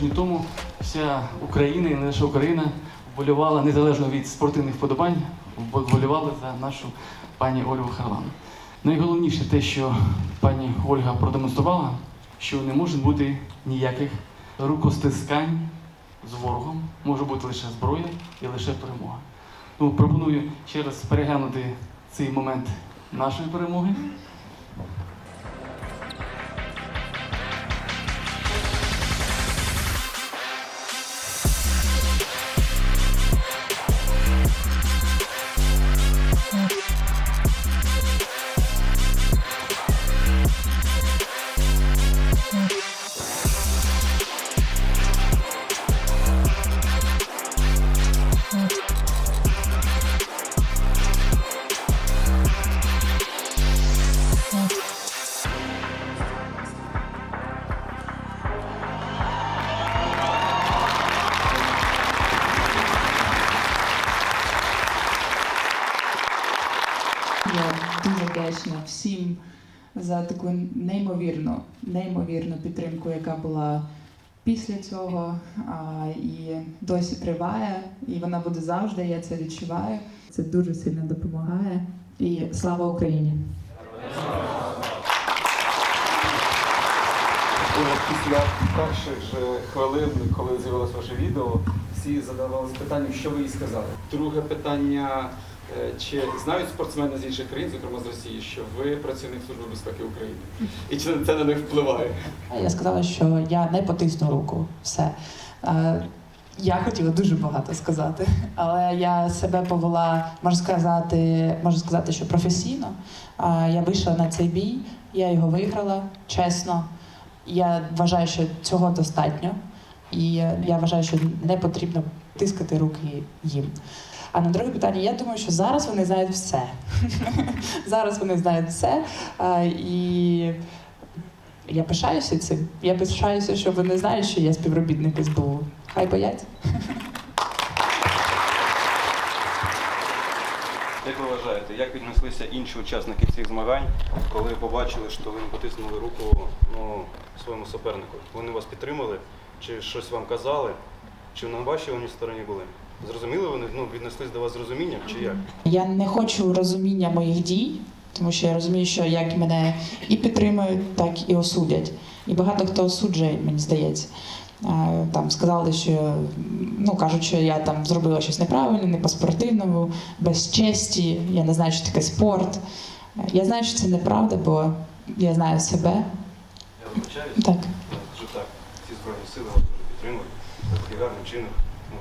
Тижні тому вся Україна і не лише Україна вболівала незалежно від спортивних вподобань, вболівала за нашу пані Ольгу Харлан. Найголовніше те, що пані Ольга продемонструвала, що не може бути ніяких рукостискань з ворогом, може бути лише зброя і лише перемога. Тому пропоную ще раз переглянути цей момент нашої перемоги. Вдячна всім за таку неймовірну, неймовірну підтримку, яка була після цього а, і досі триває, і вона буде завжди. Я це відчуваю. Це дуже сильно допомагає. І слава Україні! Після перших же хвилин, коли з'явилось ваше відео, всі задавалися питанням, що ви їй сказали. Друге питання: чи знають спортсмени з інших країн, зокрема з Росії, що ви працівник Служби безпеки України? І чи це на них впливає? Я сказала, що я не потисну руку. Все. Е, Я хотіла дуже багато сказати, але я себе повела, можу сказати, можу сказати, що професійно. Е, Я вийшла на цей бій, я його виграла чесно. Я вважаю, що цього достатньо, і я вважаю, що не потрібно тискати руки їм. А на друге питання, я думаю, що зараз вони знають все. зараз вони знають все. І я пишаюся цим. Я пишаюся, що вони знають, що я співробітник СБУ. Хай бояться. Як ви вважаєте, як віднеслися інші учасники цих змагань, коли побачили, що ви потиснули руку ну, своєму супернику? Вони вас підтримали? Чи щось вам казали? Чи на вашій вони стороні були? Зрозуміли вони? Ну, віднеслись до вас з розумінням чи як? Я не хочу розуміння моїх дій, тому що я розумію, що як мене і підтримують, так і осудять. І багато хто осуджує, мені здається. Там сказали, що ну кажуть, що я там зробила щось неправильне, не по-спортивному, без честі. Я не знаю, що таке спорт. Я знаю, що це неправда, бо я знаю себе. Я вибачаюсь. Так. Я так, ці збройні сили вас дуже підтримують. Такий гарний вчинок.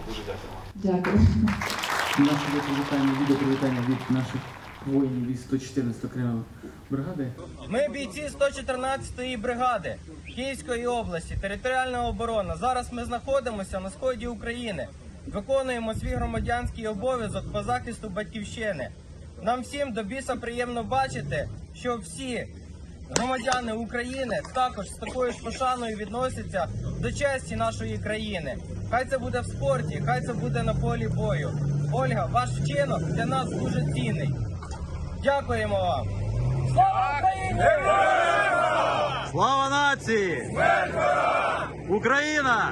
Дуже дякую. Дякую. Наше привітання, відео привітання від наших воїнів із 114 окремої бригади. Ми бійці 114-ї бригади Київської області, територіальна оборона. Зараз ми знаходимося на сході України. Виконуємо свій громадянський обов'язок по захисту батьківщини. Нам всім до біса приємно бачити, що всі громадяни України також з такою ж пошаною відносяться до честі нашої країни. Хай це буде в спорті, хай це буде на полі бою. Ольга, ваш вчинок для нас дуже цінний. Дякуємо вам! Слава Україні! Слава нації! Україна!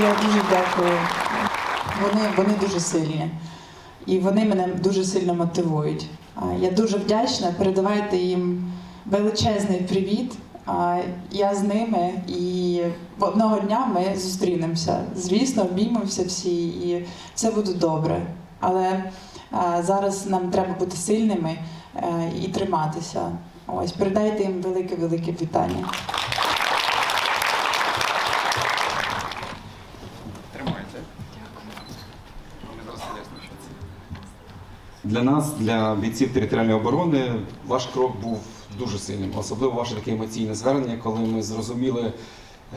Я дуже дякую. Вони, вони дуже сильні. І вони мене дуже сильно мотивують. Я дуже вдячна. Передавайте їм величезний привіт. Я з ними і одного дня ми зустрінемося. Звісно, обіймемося всі, і все буде добре. Але зараз нам треба бути сильними е, і триматися. Ось передайте їм велике-велике вітання. Тримайте. Ми зараз пояснимо, що це. Для нас, для бійців територіальної оборони, ваш крок був дуже сильним, особливо ваше таке емоційне звернення, коли ми зрозуміли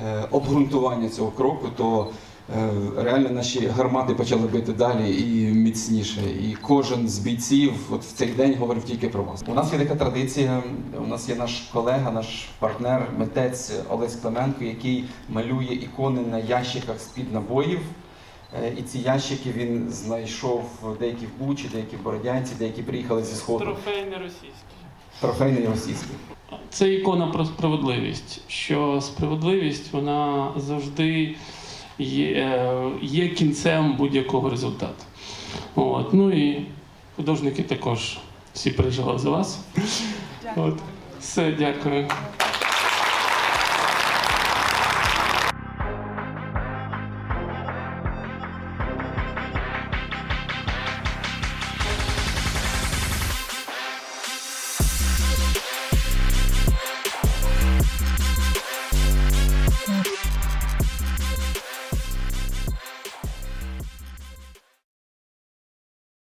е, обґрунтування цього кроку, то е, реально наші гармати почали бити далі і міцніше. І кожен з бійців от в цей день говорив тільки про вас. У нас є така традиція. У нас є наш колега, наш партнер, митець Олесь Клименко, який малює ікони на ящиках з-під набоїв. Е, І ці ящики він знайшов деякі в Бучі, деякі в Бородянці, деякі приїхали зі сходу. Трофейний російський. трофейний російський. Це ікона про справедливість, що справедливість вона завжди є, е, є кінцем будь-якого результату. От. Ну і художники також всі переживали за вас. От. Все, дякую.